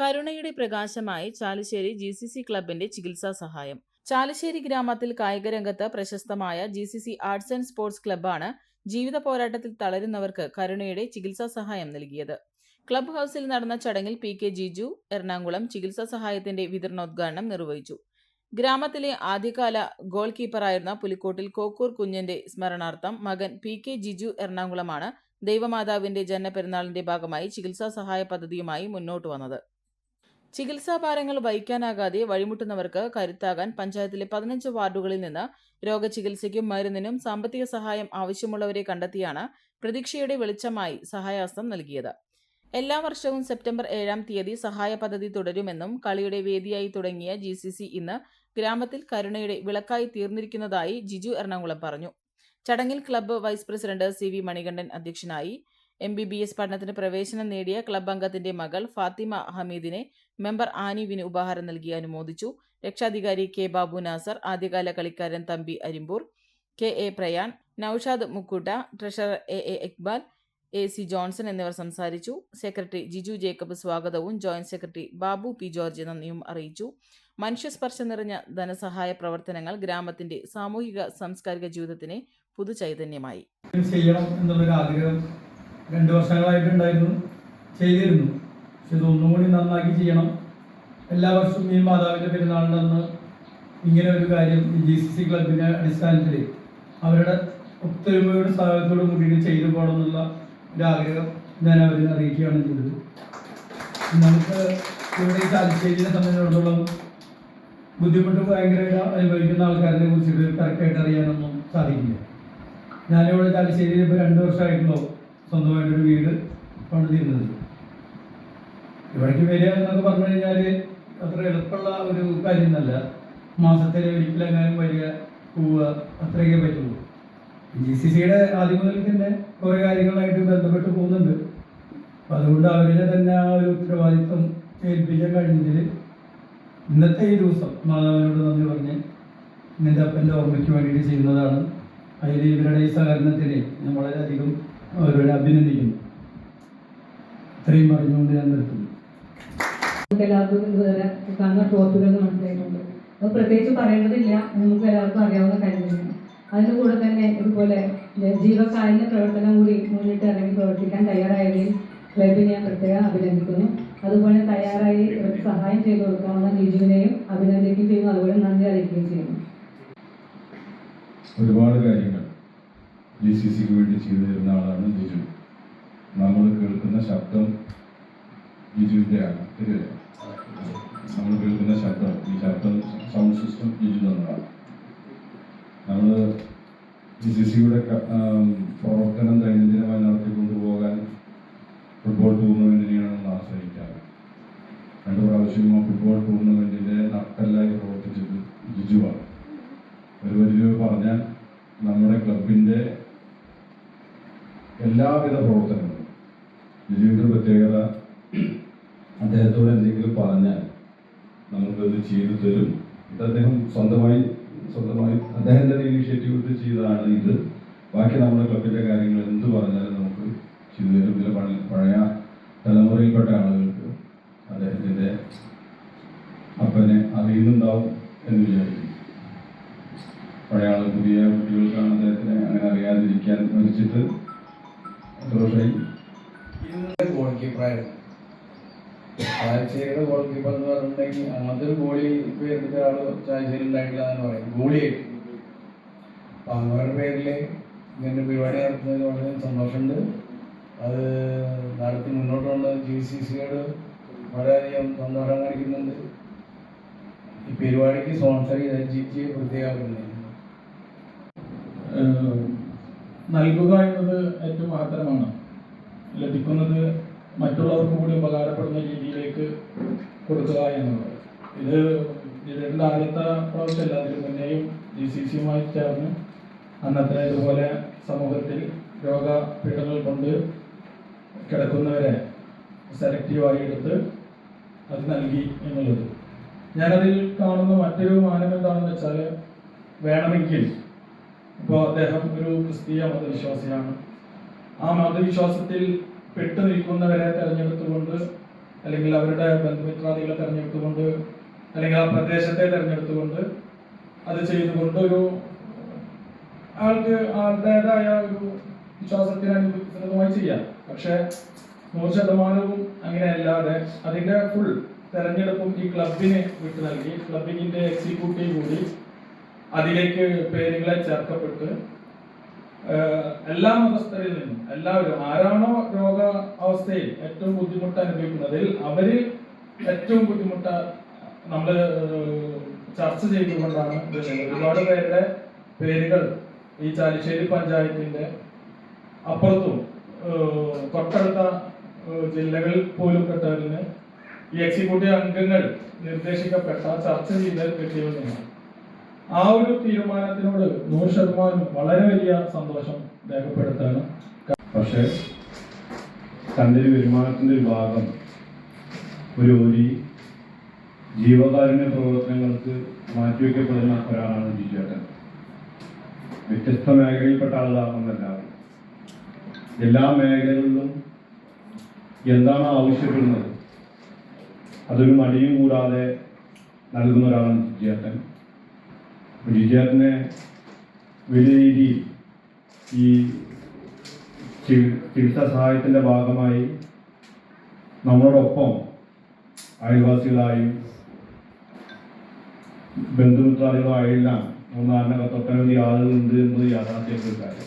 കരുണയുടെ പ്രകാശമായി Chalussery G C C ക്ലബിന്റെ ചികിത്സാ സഹായം. ചാലുശ്ശേരി ഗ്രാമത്തിൽ കായികരംഗത്ത് പ്രശസ്തമായ G C C arts and sports ക്ലബ്ബാണ് ജീവിത പോരാട്ടത്തിൽ തളരുന്നവർക്ക് കരുണയുടെ ചികിത്സാ സഹായം നൽകിയത്. ക്ലബ് ഹൗസിൽ നടന്ന ചടങ്ങിൽ പി കെ ജിജു എറണാകുളം ചികിത്സാ സഹായത്തിന്റെ വിതരണോദ്ഘാടനം നിർവഹിച്ചു. ഗ്രാമത്തിലെ ആദ്യകാല ഗോൾ കീപ്പറായിരുന്ന പുലിക്കോട്ടിൽ കോക്കൂർ കുഞ്ഞിന്റെ സ്മരണാർത്ഥം മകൻ പി കെ ജിജു എറണാകുളമാണ് ദൈവമാതാവിന്റെ ജന്മപെരുന്നാളിന്റെ ഭാഗമായി ചികിത്സാ സഹായ പദ്ധതിയുമായി മുന്നോട്ട് വന്നത്. ചികിത്സാ ഭാരങ്ങൾ വഹിക്കാനാകാതെ വഴിമുട്ടുന്നവർക്ക് കരുത്താകാൻ പഞ്ചായത്തിലെ പതിനഞ്ച് വാർഡുകളിൽ നിന്ന് രോഗചികിത്സയ്ക്കും മരുന്നിനും സാമ്പത്തിക സഹായം ആവശ്യമുള്ളവരെ കണ്ടെത്തിയാണ് പ്രതീക്ഷയുടെ വെളിച്ചമായി സഹായഹസ്തം നൽകിയത്. എല്ലാ വർഷവും സെപ്റ്റംബർ ഏഴാം തീയതി സഹായ പദ്ധതി തുടരുമെന്നും കളിയുടെ വേദിയായി തുടങ്ങിയ ജി സി സി ഇന്ന് ഗ്രാമത്തിൽ കരുണയുടെ വിളക്കായി തീർന്നിരിക്കുന്നതായി ജിജു എറണാകുളം പറഞ്ഞു. ചടങ്ങിൽ club vice president C V Manikandan അധ്യക്ഷനായി. എം ബി ബി എസ് പഠനത്തിന് പ്രവേശനം നേടിയ ക്ലബ് അംഗത്തിന്റെ മകൾ ഫാത്തിമ ഹമീദിനെ മെമ്പർ ആനിവിന് ഉപഹാരം നൽകി അനുമോദിച്ചു. രക്ഷാധികാരി കെ ബാബു നാസർ ആദ്യകാല കളിക്കാരൻ Thampi Arimbur K A Prayan Noushad Mukkoota treasurer A A Iqbal A C Johnson എന്നിവർ സംസാരിച്ചു. സെക്രട്ടറി ജിജു ജേക്കബ് സ്വാഗതവും joint secretary Babu P George നന്ദിയും അറിയിച്ചു. മനുഷ്യസ്പർശം നിറഞ്ഞ ധനസഹായ പ്രവർത്തനങ്ങൾ ഗ്രാമത്തിന്റെ സാമൂഹിക സാംസ്കാരിക ജീവിതത്തിന് പുതുചൈതന്യമായി. ചെയ്യണം എന്നുള്ളൊരു ആഗ്രഹം രണ്ടു വർഷങ്ങളായിട്ടുണ്ടായിരുന്നു. ചെയ്തിരുന്നു. പക്ഷെ ഒന്നുകൂടി കൂടി നന്നാക്കി ചെയ്യണം. എല്ലാ വർഷവും ഈ മാതാവിന്റെ പെരുന്നാളിന്റെ അന്ന് ഇങ്ങനെ ഒരു കാര്യം ജി സി സി ക്ലബിന്റെ അടിസ്ഥാനത്തിൽ അവരുടെ ഒത്തൊരുമയുടെ സഹായത്തോട് കൂടിയിട്ട് ചെയ്തു പോകണം എന്നുള്ള ഒരു ആഗ്രഹം ഞാൻ അവരെ അറിയിക്കുകയാണ് ചെയ്തത്. നമുക്ക് ഇവിടെ തലശ്ശേരിയെ സംബന്ധിച്ചിടത്തോളം ബുദ്ധിമുട്ട് ഭയങ്കരമായിട്ട് അനുഭവിക്കുന്ന ആൾക്കാരെ കുറിച്ചിട്ട് കറക്റ്റായിട്ട് അറിയാനൊന്നും സാധിക്കില്ല. ഞാനിവിടെ ചാലിശ്ശേരിയിൽ ഇപ്പോൾ രണ്ട് വർഷമായിട്ടുള്ളൂ സ്വന്തമായിട്ടൊരു വീട് പണിതിരുന്നത്. ഇവിടേക്ക് വരിക എന്നൊക്കെ പറഞ്ഞു കഴിഞ്ഞാൽ അത്ര എളുപ്പമുള്ള ഒരു കാര്യമൊന്നുമല്ല. മാസത്തിൽ ഒരിക്കലെങ്ങാനും വരിക പോവുക അത്രയൊക്കെ പറ്റുള്ളൂ. ജി സി സിയുടെ ആദ്യം മുതൽ തന്നെ കുറേ കാര്യങ്ങളായിട്ട് ബന്ധപ്പെട്ട് പോകുന്നുണ്ട്. അപ്പം അതുകൊണ്ട് അവരെ തന്നെ ആ ഒരു ഉത്തരവാദിത്വം ഏൽപ്പിക്കാൻ കഴിഞ്ഞതിൽ ഇന്നത്തെ ഈ ദിവസം മാതാവിനോട് നന്ദി പറഞ്ഞ് ഇന്നത്തെ അപ്പന്റെ ഓർമ്മയ്ക്ക് വേണ്ടിയിട്ട് ചെയ്യുന്നതാണ്. അതിൽ ഇവരുടെ ഈ സഹകരണത്തിന് ഞാൻ വളരെയധികം അവരോട് അഭിനന്ദിക്കുന്നു. ഇത്രയും പറഞ്ഞുകൊണ്ട് ഞാൻ നിർത്തുന്നു. നമുക്ക് എല്ലാവർക്കും ഇതുവരെ കാണുന്ന ട്രോഫികൾ മനസ്സിലായിട്ടുണ്ട്. അത് പ്രത്യേകിച്ച് പറയേണ്ടതില്ല. നമുക്ക് എല്ലാവർക്കും അറിയാവുന്ന കാര്യം തന്നെയാണ് അതിന്റെ കൂടെ തന്നെ ഇതുപോലെ ജീവകാരുണ്യ പ്രവർത്തനം കൂടി മുന്നിട്ട് ഇറങ്ങി പ്രവർത്തിക്കാൻ തയ്യാറായതിൽ ക്ലബിനെ ഞാൻ പ്രത്യേകം അഭിനന്ദിക്കുന്നു. അതുപോലെ തയ്യാറായി ഇവർക്ക് സഹായം ചെയ്തു കൊടുക്കാവുന്ന ലിജുവിനെയും അഭിനന്ദിക്കുകയും ചെയ്യുന്നു. അതുപോലെ നന്ദി അറിയിക്കുകയും ചെയ്യുന്നു. ഒരുപാട് കാര്യങ്ങൾ ജി സി സിക്ക് വേണ്ടി ചെയ്തു തരുന്ന ആളാണ് ജിജു നമ്മൾ കേൾക്കുന്ന ശബ്ദം ജിജുവിന്റെ ആണ് നമ്മൾ കേൾക്കുന്ന ശബ്ദം ഈ ശബ്ദം സൗണ്ട് സിസ്റ്റം ഇരുന്നതാണ് നമ്മൾ ജി സി സിയുടെ പ്രവർത്തനം ദൈനംദിനമായി നടത്തിക്കൊണ്ടു പോകാൻ ഫുട്ബോൾ ടൂർണമെന്റിനെയാണ് നമ്മൾ ആശ്രയിക്കാറ്. രണ്ട് പ്രാവശ്യം ഫുട്ബോൾ ടൂർണമെന്റിന്റെ നട്ടല്ലായി പ്രവർത്തിച്ചത് ജിജുവാണ്. ഒരു വലിയ പറഞ്ഞാൽ നമ്മുടെ ക്ലബിന്റെ എല്ലാവിധ പ്രവർത്തനങ്ങളും ജിജുവിന്റെ പ്രത്യേകത അദ്ദേഹത്തോട് എന്തെങ്കിലും പറഞ്ഞാൽ നമുക്കത് ചെയ്തു തരും. ഇത് അദ്ദേഹം സ്വന്തമായി സ്വന്തമായി അദ്ദേഹം തന്നെ ഇനീഷ്യേറ്റീവ് എടുത്ത് ചെയ്തതാണ് ഇത്. ബാക്കി നമ്മുടെ ക്ലബിന്റെ കാര്യങ്ങൾ എന്ത് പറഞ്ഞാലും നമുക്ക് ചെയ്തു തരും. ഇതിൽ പഴയ തലമുറയിൽപ്പെട്ട ആളുകൾക്ക് അദ്ദേഹത്തിന്റെ അപ്പനെ അറിയുന്നുണ്ടാവും എന്ന് വിചാരിക്കും പഴയ ആൾ പുതിയ കുട്ടികൾക്കാണ് അദ്ദേഹത്തിനെ അങ്ങനെ അറിയാതിരിക്കാൻ മരിച്ചിട്ട്. ദോഷമായി ഗോൾ കീപ്പറായിരുന്നു ചായശ്ശേരിയുടെ ഗോൾ കീപ്പർ എന്ന് പറഞ്ഞിട്ടുണ്ടെങ്കിൽ അങ്ങനത്തെ ഒരു ഗോളി പേരിട്ട ആൾ ചായശ്ശേരി ഉണ്ടായിട്ടില്ല എന്ന് പറയും ഗോളിയായിട്ട് അപ്പൊ അങ്ങവരുടെ പേരിൽ ഇങ്ങനെ പരിപാടി നടത്തുന്നതിൽ വളരെ സന്തോഷമുണ്ട്. അത് നടത്തി മുന്നോട്ട് കൊണ്ട് ജി സി സിയോട് വളരെയധികം സന്തോഷം കാണിക്കുന്നുണ്ട്. ഈ പരിപാടിക്ക് സ്പോൺസർ ചെയ്ത ജി ടി പ്രത്യേകമാക്കുന്നത്. നൽകുക എന്നത് ഏറ്റവും മഹത്തരമാണ്. ലഭിക്കുന്നത് മറ്റുള്ളവർക്ക് കൂടി ഉപകാരപ്പെടുന്ന രീതിയിലേക്ക് കൊടുക്കുക എന്നുള്ളത്. ഇത് ഇതിന്റെ ആദ്യത്തെ പ്രാവശ്യമല്ല അതിന് മുന്നേയും ജി സി സിയുമായി ചേർന്ന് അന്നത്തെ ഇതുപോലെ സമൂഹത്തിൽ രോഗപീഠകൾ കൊണ്ട് കിടക്കുന്നവരെ സെലക്റ്റീവായി എടുത്ത് അത് നൽകി എന്നുള്ളത്. ഞാനതിൽ കാണുന്ന മറ്റൊരു മാനം എന്താണെന്ന് വെച്ചാൽ വേണമെങ്കിൽ ഇപ്പോൾ അദ്ദേഹം ഒരു ക്രിസ്തീയ മതവിശ്വാസിയാണ്. ആ മതവിശ്വാസത്തിൽ പെട്ടു നിൽക്കുന്നവരെ തെരഞ്ഞെടുത്തുകൊണ്ട് അല്ലെങ്കിൽ അവരുടെ ബന്ധുമിത്രാദികളെ തെരഞ്ഞെടുത്തുകൊണ്ട് അല്ലെങ്കിൽ ആ പ്രദേശത്തെ തെരഞ്ഞെടുത്തുകൊണ്ട് അത് ചെയ്തുകൊണ്ട് ഒരു ആൾക്ക് ആളുടേതായ ഒരു വിശ്വാസത്തിന് അനുസൃതമായി ചെയ്യാം. പക്ഷെ നൂറ് ശതമാനവും അങ്ങനെയല്ലാതെ അതിന്റെ ഫുൾ തെരഞ്ഞെടുപ്പും ഈ ക്ലബിന് വിട്ടു നൽകി ക്ലബിങ്ങിന്റെ എക്സിക്യൂട്ടീവ് കൂടി അതിലേക്ക് പേരുകളെ ചേർക്കപ്പെട്ട് എല്ലാ മതസ്ഥരിൽ നിന്നും എല്ലാവരും ആരാണോ രോഗ അവസ്ഥയിൽ ഏറ്റവും ബുദ്ധിമുട്ട് അനുഭവിക്കുന്നതിൽ അവരിൽ ഏറ്റവും ബുദ്ധിമുട്ട് നമ്മൾ ചർച്ച ചെയ്തുകൊണ്ടാണ്. ഒരുപാട് പേരുടെ പേരുകൾ ഈ ചാലിശ്ശേരി പഞ്ചായത്തിന്റെ അപ്പുറത്തും തൊട്ടടുത്ത ജില്ലകളിൽ പോലും പെട്ടവരിന് ഈ എക്സിക്യൂട്ടീവ് അംഗങ്ങൾ നിർദ്ദേശിക്കപ്പെട്ട ചർച്ച ചെയ്ത് കിട്ടിയവരുമാണ് ആ ഒരു തീരുമാനത്തിനോട് നൂറ് ശതമാനം വളരെ വലിയ സന്തോഷം രേഖപ്പെടുത്താണ്. പക്ഷേ തന്റെ വരുമാനത്തിന്റെ ഒരു ഭാഗം ഒരു ഒരു ജീവകാരുണ്യ പ്രവർത്തനങ്ങൾക്ക് മാറ്റിവെക്കപ്പെടുന്ന ഒരാളാണ് ജിജേട്ടൻ വ്യത്യസ്ത മേഖലയിൽപ്പെട്ട ആളാണെന്നല്ലാതെ എല്ലാ മേഖലകളിലും എന്താണ് ആവശ്യപ്പെടുന്നത്? അതൊരു മടിയും കൂടാതെ നൽകുന്ന ഒരാളാണ് ജിജുവേട്ടൻ ജിജുവേട്ടനെ വലിയ രീതിയിൽ ഈ ചികിത്സാ സഹായത്തിന്റെ ഭാഗമായി നമ്മളോടൊപ്പം അയൽവാസികളായും ബന്ധുമിത്രാദികളായെല്ലാം മൂന്നാറിനകത്ത് ഒട്ടനവധി ആളുകളുണ്ട് എന്നത് യാഥാർത്ഥ്യത്തിൽ കാര്യം.